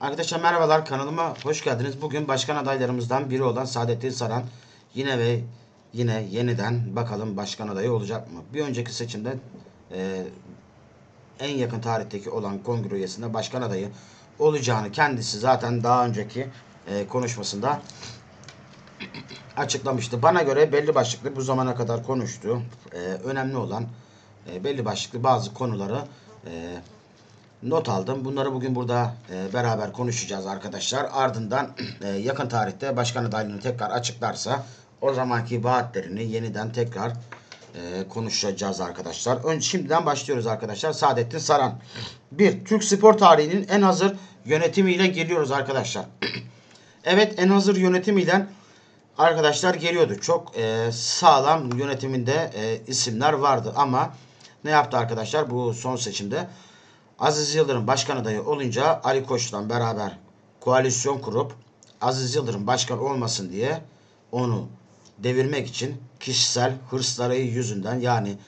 Arkadaşlar merhabalar kanalıma hoş geldiniz. Bugün başkan adaylarımızdan biri olan Saadettin Saran yine ve yine yeniden bakalım başkan adayı olacak mı? Bir önceki seçimde e, en yakın tarihteki olan kongre üyesinde başkan adayı olacağını kendisi zaten daha önceki e, konuşmasında açıklamıştı. Bana göre belli başlıklı bu zamana kadar konuştu. E, önemli olan e, belli başlıklı bazı konuları e, not aldım. Bunları bugün burada e, beraber konuşacağız arkadaşlar. Ardından e, yakın tarihte başkan adaylığını tekrar açıklarsa o zamanki vaatlerini yeniden tekrar e, konuşacağız arkadaşlar. Önce şimdiden başlıyoruz arkadaşlar. Saadettin Saran. Bir, Türk spor tarihinin en hazır yönetimiyle geliyoruz arkadaşlar. evet en hazır yönetimiyle arkadaşlar geliyordu. Çok e, sağlam yönetiminde e, isimler vardı ama ne yaptı arkadaşlar bu son seçimde? Aziz Yıldırım başkan adayı olunca Ali Koç'la beraber koalisyon kurup Aziz Yıldırım başkan olmasın diye onu devirmek için kişisel hırsları yüzünden yani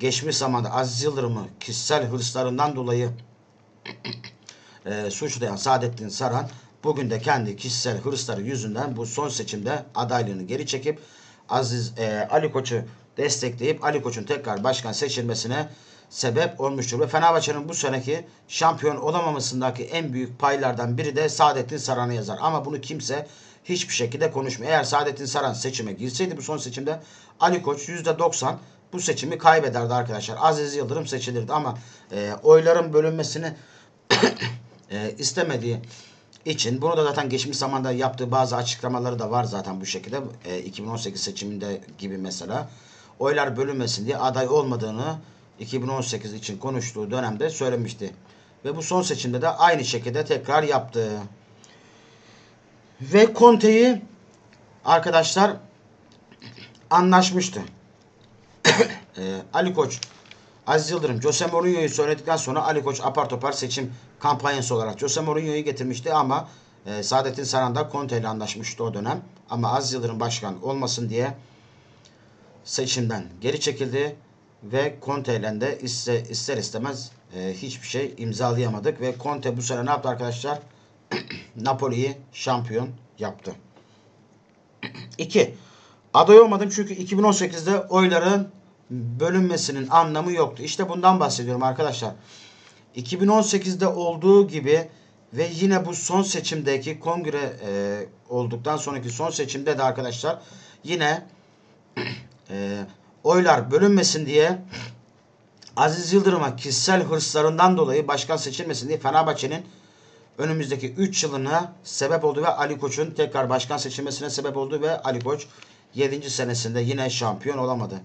geçmiş zamanda Aziz Yıldırım'ı kişisel hırslarından dolayı e, suçlayan Saadettin Saran bugün de kendi kişisel hırsları yüzünden bu son seçimde adaylığını geri çekip Aziz e, Ali Koç'u destekleyip Ali Koç'un tekrar başkan seçilmesine sebep olmuştur. Ve Fenerbahçe'nin bu seneki şampiyon olamamasındaki en büyük paylardan biri de Saadettin Saran'a yazar. Ama bunu kimse hiçbir şekilde konuşmuyor. Eğer Saadettin Saran seçime girseydi bu son seçimde Ali Koç %90 bu seçimi kaybederdi arkadaşlar. Aziz Yıldırım seçilirdi ama e, oyların bölünmesini e, istemediği için bunu da zaten geçmiş zamanda yaptığı bazı açıklamaları da var zaten bu şekilde. E, 2018 seçiminde gibi mesela oylar bölünmesin diye aday olmadığını 2018 için konuştuğu dönemde söylemişti. Ve bu son seçimde de aynı şekilde tekrar yaptı. Ve Conte'yi arkadaşlar anlaşmıştı. Ee, Ali Koç, Aziz Yıldırım, Jose Mourinho'yu söyledikten sonra Ali Koç apar topar seçim kampanyası olarak Jose Mourinho'yu getirmişti ama e, Saadettin Saran Conte ile anlaşmıştı o dönem. Ama Aziz Yıldırım başkan olmasın diye seçimden geri çekildi ve Conte ile de ister, ister istemez e, hiçbir şey imzalayamadık ve Conte bu sene ne yaptı arkadaşlar? Napoli'yi şampiyon yaptı. 2. Aday olmadım çünkü 2018'de oyların bölünmesinin anlamı yoktu. İşte bundan bahsediyorum arkadaşlar. 2018'de olduğu gibi ve yine bu son seçimdeki kongre e, olduktan sonraki son seçimde de arkadaşlar yine e, oylar bölünmesin diye Aziz Yıldırım'a kişisel hırslarından dolayı başkan seçilmesin diye Fenerbahçe'nin önümüzdeki 3 yılına sebep oldu ve Ali Koç'un tekrar başkan seçilmesine sebep oldu ve Ali Koç 7. senesinde yine şampiyon olamadı.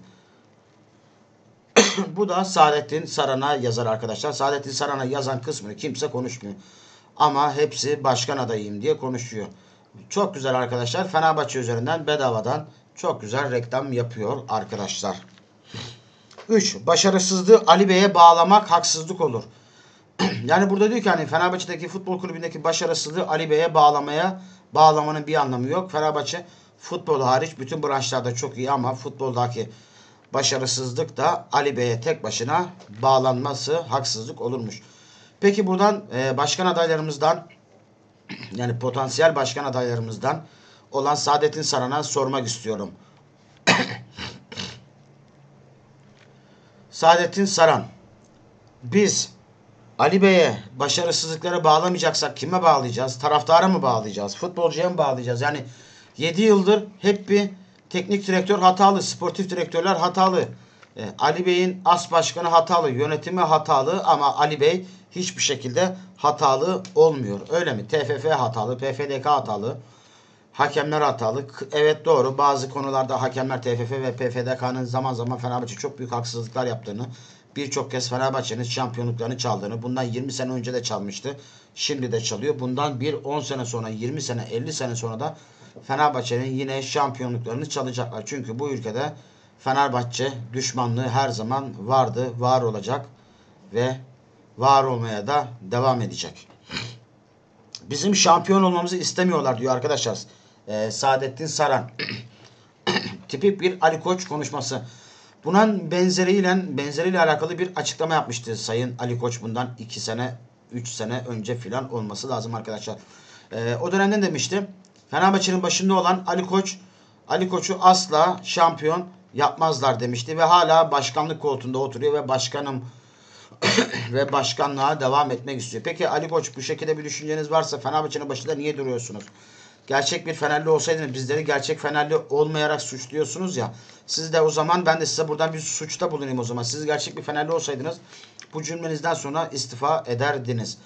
Bu da Saadettin Saran'a yazar arkadaşlar. Saadettin Saran'a yazan kısmını kimse konuşmuyor. Ama hepsi başkan adayıyım diye konuşuyor. Çok güzel arkadaşlar. Fenerbahçe üzerinden bedavadan çok güzel reklam yapıyor arkadaşlar. 3. Başarısızlığı Ali Bey'e bağlamak haksızlık olur. yani burada diyor ki hani Fenerbahçe'deki futbol kulübündeki başarısızlığı Ali Bey'e bağlamaya bağlamanın bir anlamı yok. Fenerbahçe futbol hariç bütün branşlarda çok iyi ama futboldaki başarısızlık da Ali Bey'e tek başına bağlanması haksızlık olurmuş. Peki buradan e, başkan adaylarımızdan yani potansiyel başkan adaylarımızdan olan Saadettin Saran'a sormak istiyorum. Saadettin Saran biz Ali Bey'e başarısızlıkları bağlamayacaksak kime bağlayacağız? Taraftara mı bağlayacağız? Futbolcuya mı bağlayacağız? Yani 7 yıldır hep bir teknik direktör hatalı, sportif direktörler hatalı. E, Ali Bey'in as başkanı hatalı, yönetimi hatalı ama Ali Bey hiçbir şekilde hatalı olmuyor. Öyle mi? TFF hatalı, PFDK hatalı, hakemler hatalı. Evet doğru bazı konularda hakemler TFF ve PFDK'nın zaman zaman Fenerbahçe çok büyük haksızlıklar yaptığını, birçok kez Fenerbahçe'nin şampiyonluklarını çaldığını, bundan 20 sene önce de çalmıştı. Şimdi de çalıyor. Bundan bir 10 sene sonra, 20 sene, 50 sene sonra da Fenerbahçe'nin yine şampiyonluklarını çalacaklar. Çünkü bu ülkede Fenerbahçe düşmanlığı her zaman vardı, var olacak ve var olmaya da devam edecek. Bizim şampiyon olmamızı istemiyorlar diyor arkadaşlar. Ee, Saadettin Saran. Tipik bir Ali Koç konuşması. Bunun benzeriyle benzeriyle alakalı bir açıklama yapmıştı Sayın Ali Koç bundan iki sene 3 sene önce filan olması lazım arkadaşlar. Ee, o dönemden demiştim. Fenerbahçe'nin başında olan Ali Koç Ali Koç'u asla şampiyon yapmazlar demişti ve hala başkanlık koltuğunda oturuyor ve başkanım ve başkanlığa devam etmek istiyor. Peki Ali Koç bu şekilde bir düşünceniz varsa Fenerbahçe'nin başında niye duruyorsunuz? Gerçek bir Fenerli olsaydınız bizleri gerçek Fenerli olmayarak suçluyorsunuz ya. Siz de o zaman ben de size buradan bir suçta bulunayım o zaman. Siz gerçek bir Fenerli olsaydınız bu cümlenizden sonra istifa ederdiniz.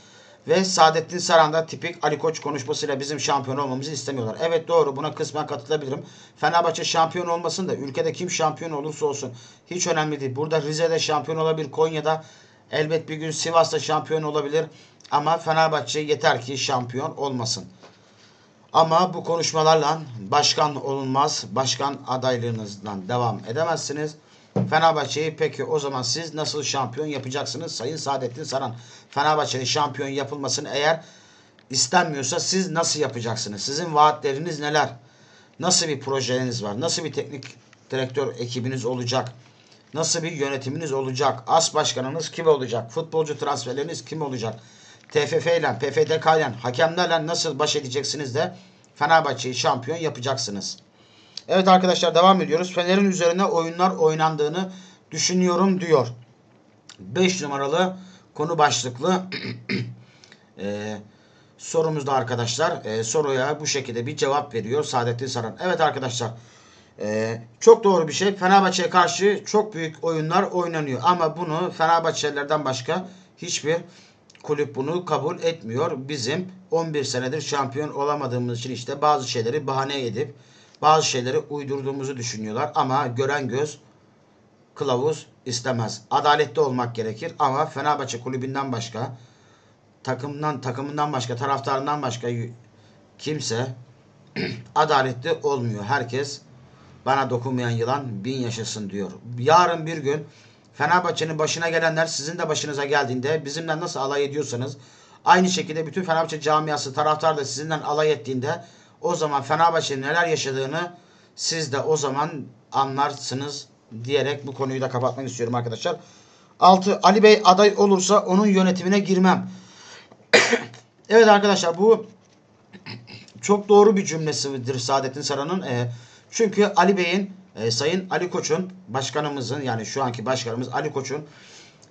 Ve Saadettin Saran da tipik Ali Koç konuşmasıyla bizim şampiyon olmamızı istemiyorlar. Evet doğru buna kısmen katılabilirim. Fenerbahçe şampiyon olmasın da ülkede kim şampiyon olursa olsun hiç önemli değil. Burada Rize'de şampiyon olabilir, Konya'da elbet bir gün Sivas'ta şampiyon olabilir. Ama Fenerbahçe yeter ki şampiyon olmasın. Ama bu konuşmalarla başkan olunmaz. Başkan adaylığınızdan devam edemezsiniz. Fenerbahçe'yi peki o zaman siz nasıl şampiyon yapacaksınız Sayın Saadettin Saran? Fenerbahçe'nin şampiyon yapılmasını eğer istenmiyorsa siz nasıl yapacaksınız? Sizin vaatleriniz neler? Nasıl bir projeniz var? Nasıl bir teknik direktör ekibiniz olacak? Nasıl bir yönetiminiz olacak? As başkanınız kim olacak? Futbolcu transferleriniz kim olacak? TFF ile, PFDK ile, hakemlerle nasıl baş edeceksiniz de Fenerbahçe'yi şampiyon yapacaksınız. Evet arkadaşlar devam ediyoruz. Fener'in üzerine oyunlar oynandığını düşünüyorum diyor. 5 numaralı konu başlıklı e, sorumuzda arkadaşlar. E, soruya bu şekilde bir cevap veriyor Saadettin Saran. Evet arkadaşlar e, çok doğru bir şey. Fenerbahçe'ye karşı çok büyük oyunlar oynanıyor. Ama bunu Fenerbahçelilerden başka hiçbir kulüp bunu kabul etmiyor. Bizim 11 senedir şampiyon olamadığımız için işte bazı şeyleri bahane edip bazı şeyleri uydurduğumuzu düşünüyorlar. Ama gören göz kılavuz istemez. Adaletli olmak gerekir ama Fenerbahçe kulübünden başka takımdan takımından başka taraftarından başka kimse adaletli olmuyor. Herkes bana dokunmayan yılan bin yaşasın diyor. Yarın bir gün Fenerbahçe'nin başına gelenler sizin de başınıza geldiğinde bizimle nasıl alay ediyorsanız aynı şekilde bütün Fenerbahçe camiası taraftar da sizinle alay ettiğinde o zaman Fenerbahçe'nin neler yaşadığını siz de o zaman anlarsınız diyerek bu konuyu da kapatmak istiyorum arkadaşlar. 6. Ali Bey aday olursa onun yönetimine girmem. evet arkadaşlar bu çok doğru bir cümlesidir Saadettin Saran'ın. E, çünkü Ali Bey'in, e, Sayın Ali Koç'un, başkanımızın yani şu anki başkanımız Ali Koç'un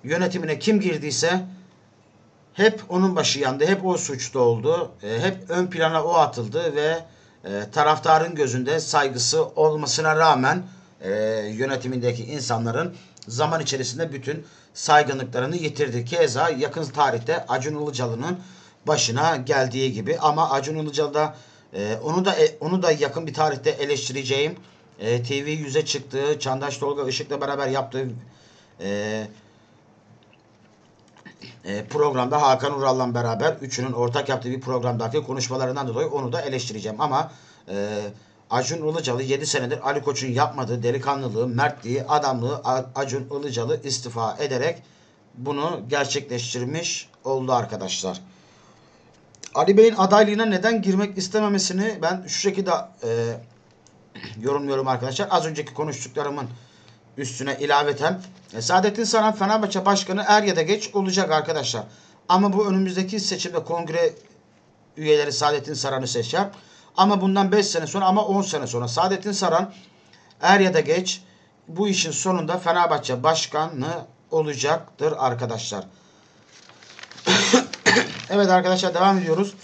yönetimine kim girdiyse hep onun başı yandı. Hep o suçlu oldu. E, hep ön plana o atıldı ve e, taraftarın gözünde saygısı olmasına rağmen e, yönetimindeki insanların zaman içerisinde bütün saygınlıklarını yitirdi. Keza yakın tarihte Acun Ilıcalı'nın başına geldiği gibi ama Acun Ilıcalı da e, onu da e, onu da yakın bir tarihte eleştireceğim. E, TV yüze çıktığı, Çandaş Tolga Işık'la beraber yaptığı e, e, programda Hakan Ural'la beraber üçünün ortak yaptığı bir programdaki konuşmalarından dolayı onu da eleştireceğim. Ama e, Acun Ilıcalı 7 senedir Ali Koç'un yapmadığı delikanlılığı, mertliği, adamlığı Acun Ilıcalı istifa ederek bunu gerçekleştirmiş oldu arkadaşlar. Ali Bey'in adaylığına neden girmek istememesini ben şu şekilde e, yorumluyorum arkadaşlar. Az önceki konuştuklarımın üstüne ilaveten e, Saadettin Saran Fenerbahçe Başkanı er ya da geç olacak arkadaşlar. Ama bu önümüzdeki seçimde kongre üyeleri Saadettin Saran'ı seçer. Ama bundan 5 sene sonra ama 10 sene sonra Saadettin Saran er ya da geç bu işin sonunda Fenerbahçe Başkanı olacaktır arkadaşlar. evet arkadaşlar devam ediyoruz.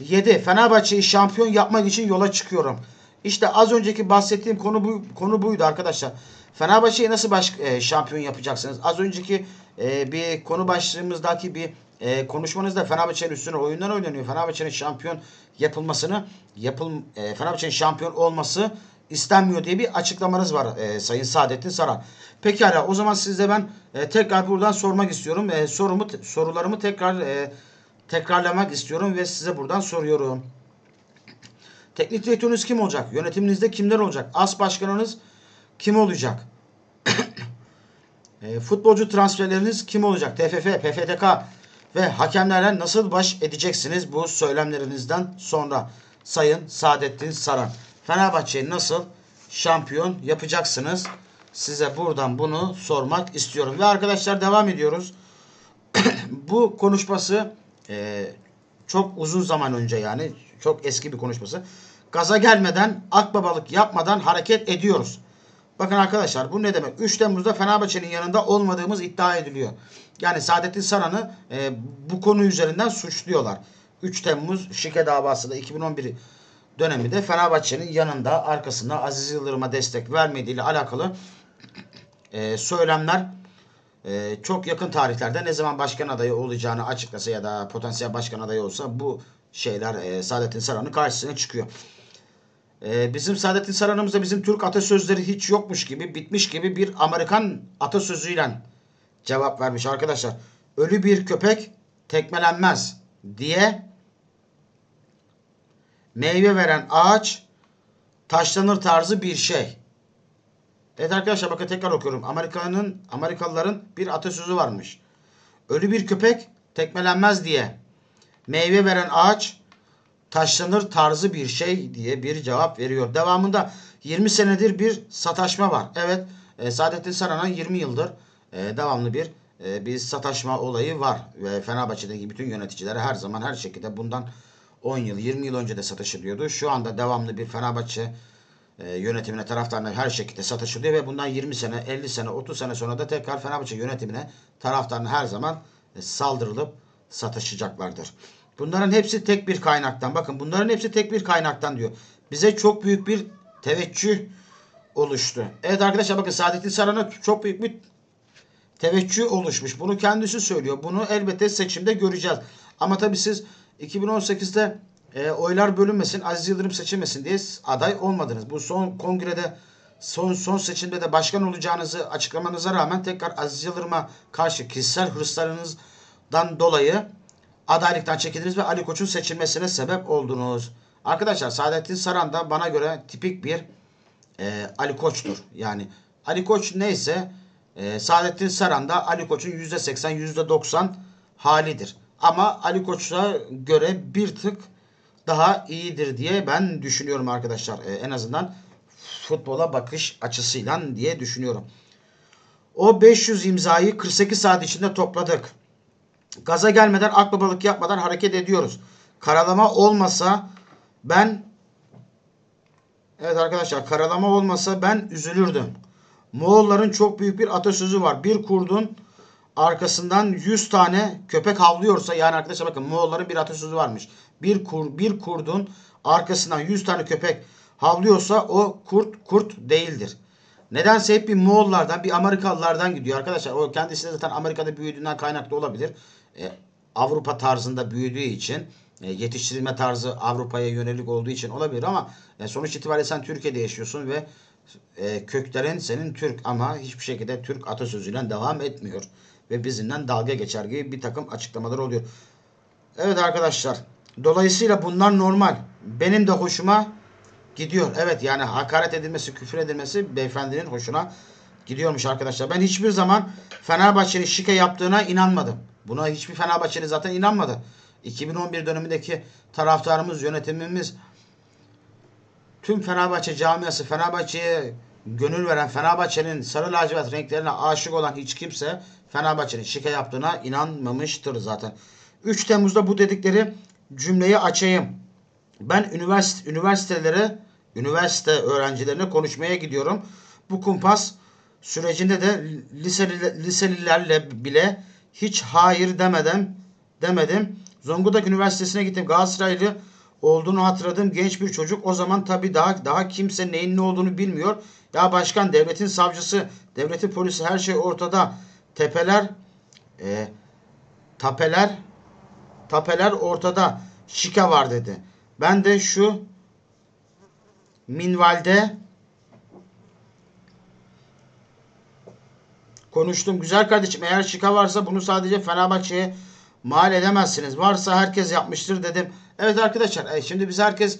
7. Fenerbahçe'yi şampiyon yapmak için yola çıkıyorum. İşte az önceki bahsettiğim konu bu konu buydu arkadaşlar. Fenerbahçe'yi nasıl baş, e, şampiyon yapacaksınız? Az önceki e, bir konu başlığımızdaki bir e, konuşmanızda Fenerbahçe'nin üstüne oyunlar oynanıyor. Fenerbahçe'nin şampiyon yapılmasını yapıl e, Fenerbahçe'nin şampiyon olması istenmiyor diye bir açıklamanız var e, Sayın Saadettin Saran. Pekala o zaman sizde ben e, tekrar buradan sormak istiyorum. E, sorumu sorularımı tekrar e, tekrarlamak istiyorum ve size buradan soruyorum. Teknik direktörünüz kim olacak? Yönetiminizde kimler olacak? As başkanınız kim olacak? e, futbolcu transferleriniz kim olacak? TFF, PFTK ve hakemlerle nasıl baş edeceksiniz bu söylemlerinizden sonra? Sayın Saadettin Saran. Fenerbahçe'yi nasıl şampiyon yapacaksınız? Size buradan bunu sormak istiyorum. Ve arkadaşlar devam ediyoruz. bu konuşması e, çok uzun zaman önce yani çok eski bir konuşması. Gaza gelmeden akbabalık yapmadan hareket ediyoruz. Bakın arkadaşlar bu ne demek? 3 Temmuz'da Fenerbahçe'nin yanında olmadığımız iddia ediliyor. Yani Saadettin Saran'ı e, bu konu üzerinden suçluyorlar. 3 Temmuz şike davası da 2011 döneminde Fenerbahçe'nin yanında arkasında Aziz Yıldırım'a destek vermediğiyle alakalı e, söylemler e, çok yakın tarihlerde ne zaman başkan adayı olacağını açıklasa ya da potansiyel başkan adayı olsa bu şeyler e, Saadettin Saran'ın karşısına çıkıyor. E, bizim Saadettin Saran'ımızda bizim Türk atasözleri hiç yokmuş gibi bitmiş gibi bir Amerikan atasözüyle cevap vermiş arkadaşlar. Ölü bir köpek tekmelenmez diye meyve veren ağaç taşlanır tarzı bir şey. Evet arkadaşlar bakın tekrar okuyorum. Amerika'nın Amerikalıların bir atasözü varmış. Ölü bir köpek tekmelenmez diye meyve veren ağaç taşlanır tarzı bir şey diye bir cevap veriyor. Devamında 20 senedir bir sataşma var. Evet e, Saadettin Saran'a 20 yıldır e, devamlı bir e, bir sataşma olayı var. Ve Fenerbahçe'deki bütün yöneticiler her zaman her şekilde bundan 10 yıl 20 yıl önce de satışılıyordu. Şu anda devamlı bir Fenerbahçe e, yönetimine taraftarına her şekilde satışılıyor ve bundan 20 sene 50 sene 30 sene sonra da tekrar Fenerbahçe yönetimine taraftarına her zaman saldırılıp satışacaklardır. Bunların hepsi tek bir kaynaktan. Bakın bunların hepsi tek bir kaynaktan diyor. Bize çok büyük bir teveccüh oluştu. Evet arkadaşlar bakın Saadettin Saran'a çok büyük bir teveccüh oluşmuş. Bunu kendisi söylüyor. Bunu elbette seçimde göreceğiz. Ama tabii siz 2018'de e, oylar bölünmesin, Aziz Yıldırım seçilmesin diye aday olmadınız. Bu son kongrede son son seçimde de başkan olacağınızı açıklamanıza rağmen tekrar Aziz Yıldırım'a karşı kişisel hırslarınızdan dolayı adaylıktan çekildiniz ve Ali Koç'un seçilmesine sebep oldunuz. Arkadaşlar Saadettin Saran da bana göre tipik bir e, Ali Koç'tur. Yani Ali Koç neyse e, Saadettin Saran da Ali Koç'un %80 %90 halidir. Ama Ali Koç'a göre bir tık daha iyidir diye ben düşünüyorum arkadaşlar. E, en azından futbola bakış açısıyla diye düşünüyorum. O 500 imzayı 48 saat içinde topladık. Gaza gelmeden akbabalık yapmadan hareket ediyoruz. Karalama olmasa ben Evet arkadaşlar karalama olmasa ben üzülürdüm. Moğolların çok büyük bir atasözü var. Bir kurdun arkasından 100 tane köpek havlıyorsa yani arkadaşlar bakın Moğolların bir atasözü varmış. Bir kur bir kurdun arkasından 100 tane köpek havlıyorsa o kurt kurt değildir. Nedense hep bir Moğollardan, bir Amerikalılardan gidiyor arkadaşlar. O kendisi de zaten Amerika'da büyüdüğünden kaynaklı olabilir. Ee, Avrupa tarzında büyüdüğü için e, yetiştirilme tarzı Avrupa'ya yönelik olduğu için olabilir ama e, sonuç itibariyle sen Türkiye'de yaşıyorsun ve e, köklerin senin Türk ama hiçbir şekilde Türk atasözüyle devam etmiyor. Ve bizimle dalga geçer gibi bir takım açıklamalar oluyor. Evet arkadaşlar. Dolayısıyla bunlar normal. Benim de hoşuma gidiyor. Evet yani hakaret edilmesi, küfür edilmesi beyefendinin hoşuna gidiyormuş arkadaşlar. Ben hiçbir zaman Fenerbahçe'nin şike yaptığına inanmadım. Buna hiçbir Fenerbahçeli zaten inanmadı. 2011 dönemindeki taraftarımız, yönetimimiz tüm Fenerbahçe camiası, Fenerbahçe'ye gönül veren, Fenerbahçe'nin sarı lacivert renklerine aşık olan hiç kimse Fenerbahçe'nin şike yaptığına inanmamıştır zaten. 3 Temmuz'da bu dedikleri cümleyi açayım. Ben üniversite üniversitelere, üniversite öğrencilerine konuşmaya gidiyorum. Bu kumpas sürecinde de liseli, liselilerle bile hiç hayır demeden demedim. Zonguldak Üniversitesi'ne gittim. Galatasaraylı olduğunu hatırladığım genç bir çocuk. O zaman tabii daha daha kimse neyin ne olduğunu bilmiyor. Ya başkan devletin savcısı, devletin polisi her şey ortada. Tepeler e, tapeler tapeler ortada. Şike var dedi. Ben de şu minvalde konuştum. Güzel kardeşim eğer şika varsa bunu sadece Fenerbahçe'ye mal edemezsiniz. Varsa herkes yapmıştır dedim. Evet arkadaşlar e, şimdi biz herkes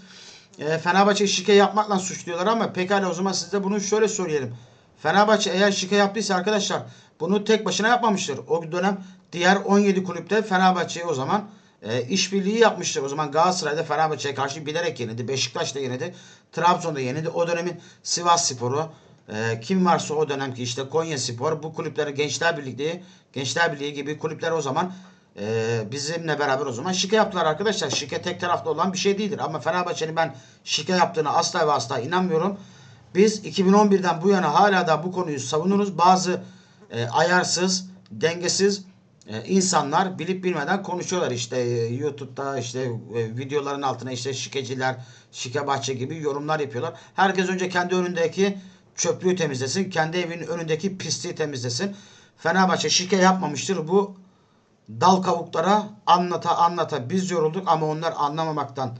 e, Fenerbahçe şike yapmakla suçluyorlar ama pekala o zaman size bunu şöyle söyleyelim. Fenerbahçe eğer şike yaptıysa arkadaşlar bunu tek başına yapmamıştır. O dönem diğer 17 kulüpte Fenerbahçe'ye o zaman e, işbirliği yapmıştır. O zaman Galatasaray'da Fenerbahçe'ye karşı bilerek yenildi. Beşiktaş'ta yenildi. Trabzon'da yenildi. O dönemin Sivas Sporu e, kim varsa o dönemki işte Konya Spor bu kulüpleri Gençler Birliği Gençler Birliği gibi kulüpler o zaman e, bizimle beraber o zaman şike yaptılar arkadaşlar. Şike tek taraflı olan bir şey değildir. Ama Fenerbahçe'nin ben şike yaptığına asla ve asla inanmıyorum. Biz 2011'den bu yana hala da bu konuyu savunuruz. Bazı e, ayarsız, dengesiz e, insanlar bilip bilmeden konuşuyorlar işte e, YouTube'da işte e, videoların altına işte şikeciler, şike bahçe gibi yorumlar yapıyorlar. Herkes önce kendi önündeki çöplüğü temizlesin. Kendi evinin önündeki pisliği temizlesin. Fenerbahçe şike yapmamıştır. Bu dal kavuklara anlata anlata biz yorulduk ama onlar anlamamaktan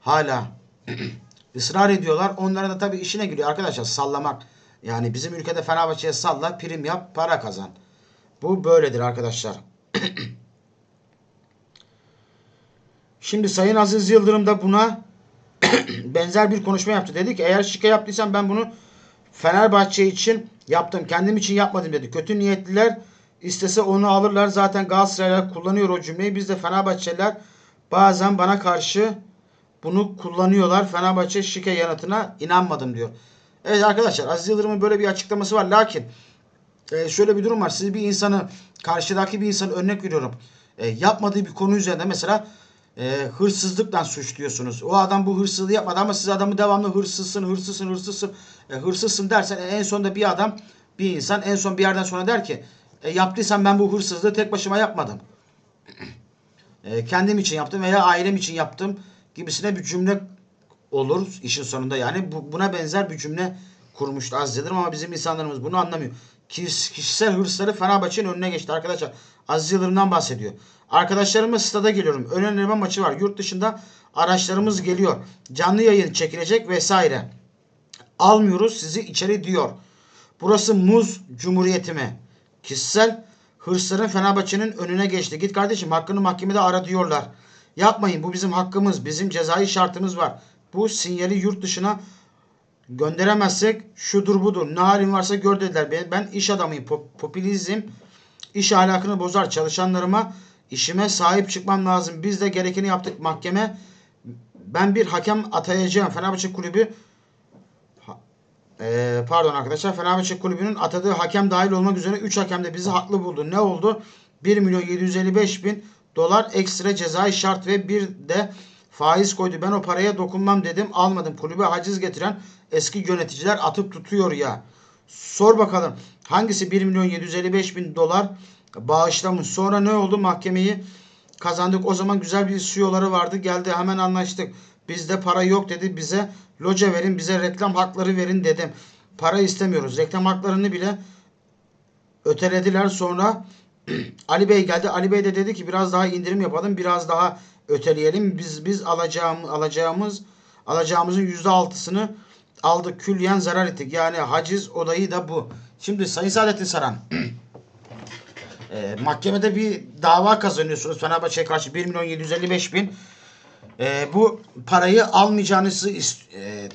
hala ısrar ediyorlar. Onlara da tabii işine geliyor arkadaşlar sallamak. Yani bizim ülkede Fenerbahçe'ye salla, prim yap, para kazan. Bu böyledir arkadaşlar. Şimdi Sayın Aziz Yıldırım da buna benzer bir konuşma yaptı. Dedi ki eğer şike yaptıysam ben bunu Fenerbahçe için yaptım. Kendim için yapmadım dedi. Kötü niyetliler istese onu alırlar. Zaten Galatasaraylar kullanıyor o cümleyi. Biz de Fenerbahçeliler bazen bana karşı bunu kullanıyorlar. Fenerbahçe şike yanıtına inanmadım diyor. Evet arkadaşlar Aziz Yıldırım'ın böyle bir açıklaması var. Lakin e, şöyle bir durum var. Siz bir insanı karşıdaki bir insanı örnek veriyorum. E, yapmadığı bir konu üzerinde mesela e, hırsızlıkla suçluyorsunuz. O adam bu hırsızlığı yapmadı ama siz adamı devamlı hırsızsın, hırsızsın, hırsızsın, e, hırsızsın dersen e, en sonunda bir adam, bir insan en son bir yerden sonra der ki e, yaptıysam ben bu hırsızlığı tek başıma yapmadım. E, kendim için yaptım veya ailem için yaptım gibisine bir cümle olur işin sonunda yani. Bu, buna benzer bir cümle kurmuştu Yıldırım ama bizim insanlarımız bunu anlamıyor. Kiş, kişisel hırsları Fenerbahçe'nin önüne geçti arkadaşlar. Aziz Yıldırım'dan bahsediyor. Arkadaşlarımla stada geliyorum. Ön eleme maçı var. Yurt dışında araçlarımız geliyor. Canlı yayın çekilecek vesaire. Almıyoruz sizi içeri diyor. Burası muz cumhuriyeti mi? Kişisel hırsların Fenerbahçe'nin önüne geçti. Git kardeşim hakkını mahkemede ara diyorlar. Yapmayın bu bizim hakkımız. Bizim cezai şartımız var. Bu sinyali yurt dışına gönderemezsek şudur budur. Ne halin varsa gör dediler. Ben, iş adamıyım. Pop- popülizm iş ahlakını bozar. Çalışanlarıma işime sahip çıkmam lazım. Biz de gerekeni yaptık mahkeme. Ben bir hakem atayacağım. Fenerbahçe kulübü Ee, pardon arkadaşlar Fenerbahçe kulübünün atadığı hakem dahil olmak üzere 3 hakem de bizi haklı buldu. Ne oldu? 1 milyon 755 bin dolar ekstra cezai şart ve bir de faiz koydu. Ben o paraya dokunmam dedim almadım. Kulübe haciz getiren eski yöneticiler atıp tutuyor ya. Sor bakalım hangisi 1 milyon 755 bin dolar bağışlamış. Sonra ne oldu? Mahkemeyi kazandık. O zaman güzel bir CEO'ları vardı. Geldi hemen anlaştık. Bizde para yok dedi. Bize loca verin, bize reklam hakları verin dedim. Para istemiyoruz. Reklam haklarını bile ötelediler. Sonra Ali Bey geldi. Ali Bey de dedi ki biraz daha indirim yapalım. Biraz daha öteleyelim. Biz biz alacağım alacağımız alacağımızın yüzde altısını aldık. Külliyen zarar ettik. Yani haciz odayı da bu. Şimdi Sayın Saadettin Saran e, mahkemede bir dava kazanıyorsunuz. Fenerbahçe'ye karşı 1 milyon 755 bin. E, bu parayı almayacağınızı e,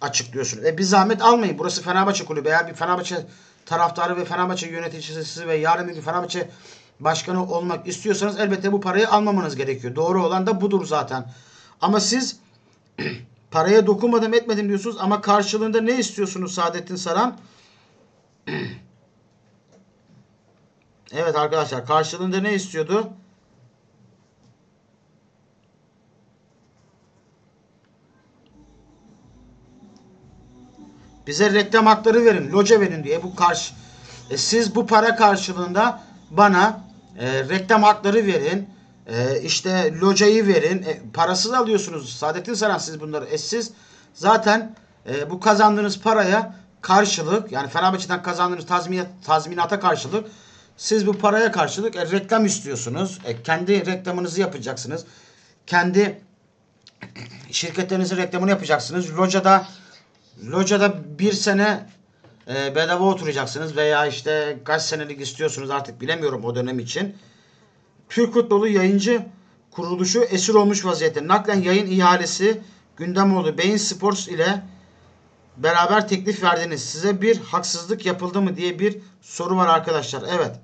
açıklıyorsunuz. E bir zahmet almayın. Burası Fenerbahçe kulübü. Eğer bir Fenerbahçe taraftarı ve Fenerbahçe yöneticisi ve yarın bir Fenerbahçe başkanı olmak istiyorsanız elbette bu parayı almamanız gerekiyor. Doğru olan da budur zaten. Ama siz paraya dokunmadım etmedim diyorsunuz ama karşılığında ne istiyorsunuz Saadettin Saran? Evet arkadaşlar karşılığında ne istiyordu? Bize reklam hakları verin, loca verin diye bu karşı. E, siz bu para karşılığında bana e, reklam hakları verin. E, işte locayı verin. E, parasız alıyorsunuz. Saadettin Saran siz bunları. E, siz zaten e, bu kazandığınız paraya karşılık yani Fenerbahçe'den kazandığınız tazminat, tazminata karşılık siz bu paraya karşılık e, reklam istiyorsunuz. E, kendi reklamınızı yapacaksınız. Kendi şirketlerinizin reklamını yapacaksınız. Locada locada bir sene e, bedava oturacaksınız veya işte kaç senelik istiyorsunuz artık bilemiyorum o dönem için. Türk Futbolu Yayıncı Kuruluşu esir olmuş vaziyette. Naklen yayın ihalesi gündem oldu. Beyin Sports ile beraber teklif verdiniz. Size bir haksızlık yapıldı mı diye bir soru var arkadaşlar. Evet.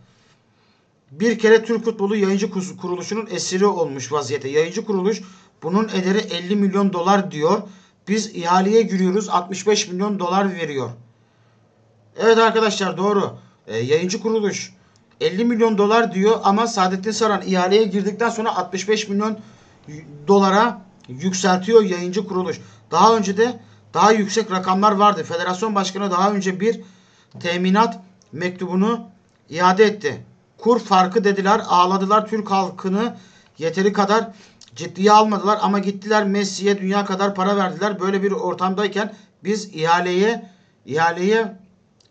Bir kere Türk Futbolu Yayıncı Kuruluşu'nun esiri olmuş vaziyette. Yayıncı kuruluş bunun ederi 50 milyon dolar diyor. Biz ihaleye giriyoruz 65 milyon dolar veriyor. Evet arkadaşlar doğru. E, yayıncı kuruluş 50 milyon dolar diyor ama Saadettin Saran ihaleye girdikten sonra 65 milyon dolara yükseltiyor yayıncı kuruluş. Daha önce de daha yüksek rakamlar vardı. Federasyon başkanı daha önce bir teminat mektubunu iade etti. Kur farkı dediler, ağladılar Türk halkını yeteri kadar ciddiye almadılar ama gittiler Messi'ye dünya kadar para verdiler. Böyle bir ortamdayken biz ihaleye ihaleye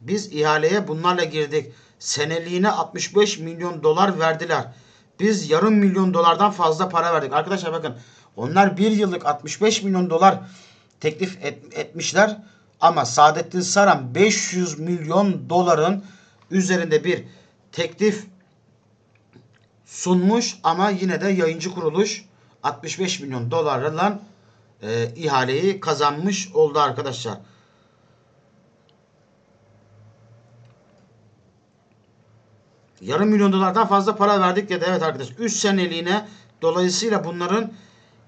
biz ihaleye bunlarla girdik. Seneliğine 65 milyon dolar verdiler. Biz yarım milyon dolardan fazla para verdik. Arkadaşlar bakın onlar bir yıllık 65 milyon dolar teklif et- etmişler. Ama Saadettin Saran 500 milyon doların üzerinde bir teklif sunmuş ama yine de yayıncı kuruluş 65 milyon dolarla e, ihaleyi kazanmış oldu arkadaşlar. Yarım milyon dolardan fazla para verdik dedi. Evet arkadaş 3 seneliğine dolayısıyla bunların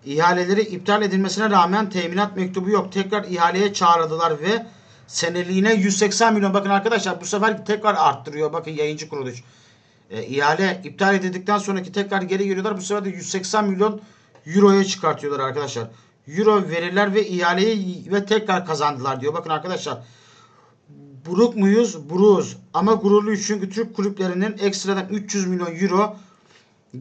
ihaleleri iptal edilmesine rağmen teminat mektubu yok. Tekrar ihaleye çağrıldılar ve seneliğine 180 milyon. Bakın arkadaşlar bu sefer tekrar arttırıyor. Bakın yayıncı kuruluş. E, ihale iptal edildikten sonraki tekrar geri geliyorlar. Bu sefer de 180 milyon euroya çıkartıyorlar arkadaşlar. Euro verirler ve ihaleyi ve tekrar kazandılar diyor. Bakın arkadaşlar buruk muyuz? Buruz. Ama gururluyuz çünkü Türk kulüplerinin ekstradan 300 milyon euro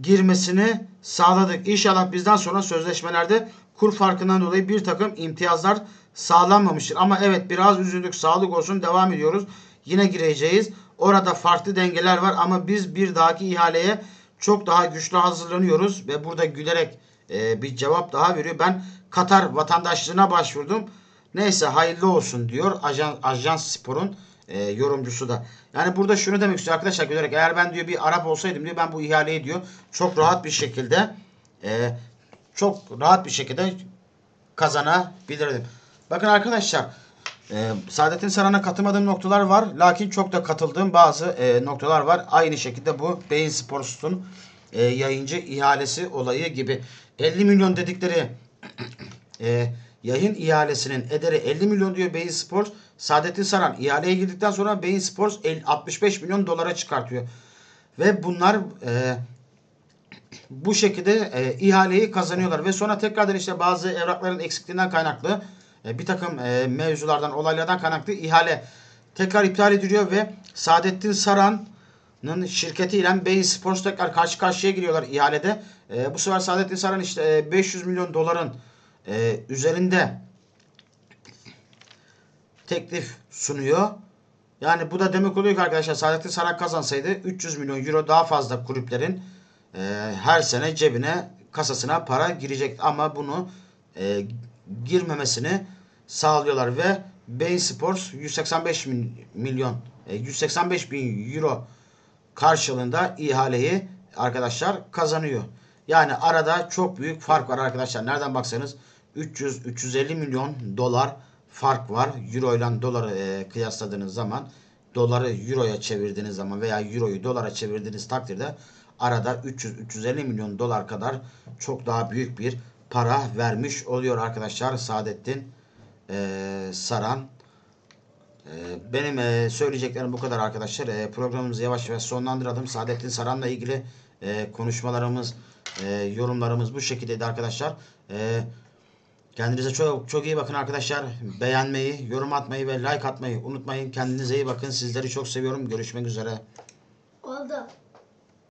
girmesini sağladık. İnşallah bizden sonra sözleşmelerde kur farkından dolayı bir takım imtiyazlar sağlanmamıştır. Ama evet biraz üzüldük. Sağlık olsun devam ediyoruz. Yine gireceğiz. Orada farklı dengeler var ama biz bir dahaki ihaleye çok daha güçlü hazırlanıyoruz ve burada gülerek e, bir cevap daha veriyor. Ben Katar vatandaşlığına başvurdum. Neyse hayırlı olsun diyor Ajan, Ajans Spor'un e, yorumcusu da. Yani burada şunu demek istiyor arkadaşlar gülerek eğer ben diyor bir Arap olsaydım diyor ben bu ihaleyi diyor çok rahat bir şekilde e, çok rahat bir şekilde kazanabilirdim. Bakın arkadaşlar e, Saadettin Saran'a katılmadığım noktalar var. Lakin çok da katıldığım bazı e, noktalar var. Aynı şekilde bu Beyin Sports'un e, yayıncı ihalesi olayı gibi. 50 milyon dedikleri e, yayın ihalesinin ederi 50 milyon diyor Beyin Sports. Saadettin Saran ihaleye girdikten sonra Beyin Sports el- 65 milyon dolara çıkartıyor. Ve bunlar e, bu şekilde e, ihaleyi kazanıyorlar ve sonra tekrardan işte bazı evrakların eksikliğinden kaynaklı e, bir takım e, mevzulardan olaylardan kaynaklı ihale tekrar iptal ediliyor ve Saadettin Saran'ın şirketiyle Beyin Sports tekrar karşı karşıya giriyorlar ihalede. E, bu sefer Saadettin Saran işte e, 500 milyon doların e, üzerinde teklif sunuyor. Yani bu da demek oluyor ki arkadaşlar Saadettin Saran kazansaydı 300 milyon euro daha fazla kulüplerin e, her sene cebine kasasına para girecek ama bunu e, girmemesini sağlıyorlar ve Bein Sports 185 min- milyon e, 185 bin euro karşılığında ihaleyi arkadaşlar kazanıyor. Yani arada çok büyük fark var arkadaşlar. Nereden baksanız 300-350 milyon dolar fark var. Euro ile doları e, kıyasladığınız zaman doları euroya çevirdiğiniz zaman veya euroyu dolara çevirdiğiniz takdirde arada 300-350 milyon dolar kadar çok daha büyük bir para vermiş oluyor arkadaşlar Saadettin e, Saran. E, benim e, söyleyeceklerim bu kadar arkadaşlar. E, programımızı yavaş yavaş sonlandıralım. Saadettin Saran'la ilgili e, konuşmalarımız, e, yorumlarımız bu şekildeydi arkadaşlar. E, kendinize çok çok iyi bakın arkadaşlar. Beğenmeyi, yorum atmayı ve like atmayı unutmayın. Kendinize iyi bakın. Sizleri çok seviyorum. Görüşmek üzere. Oldu.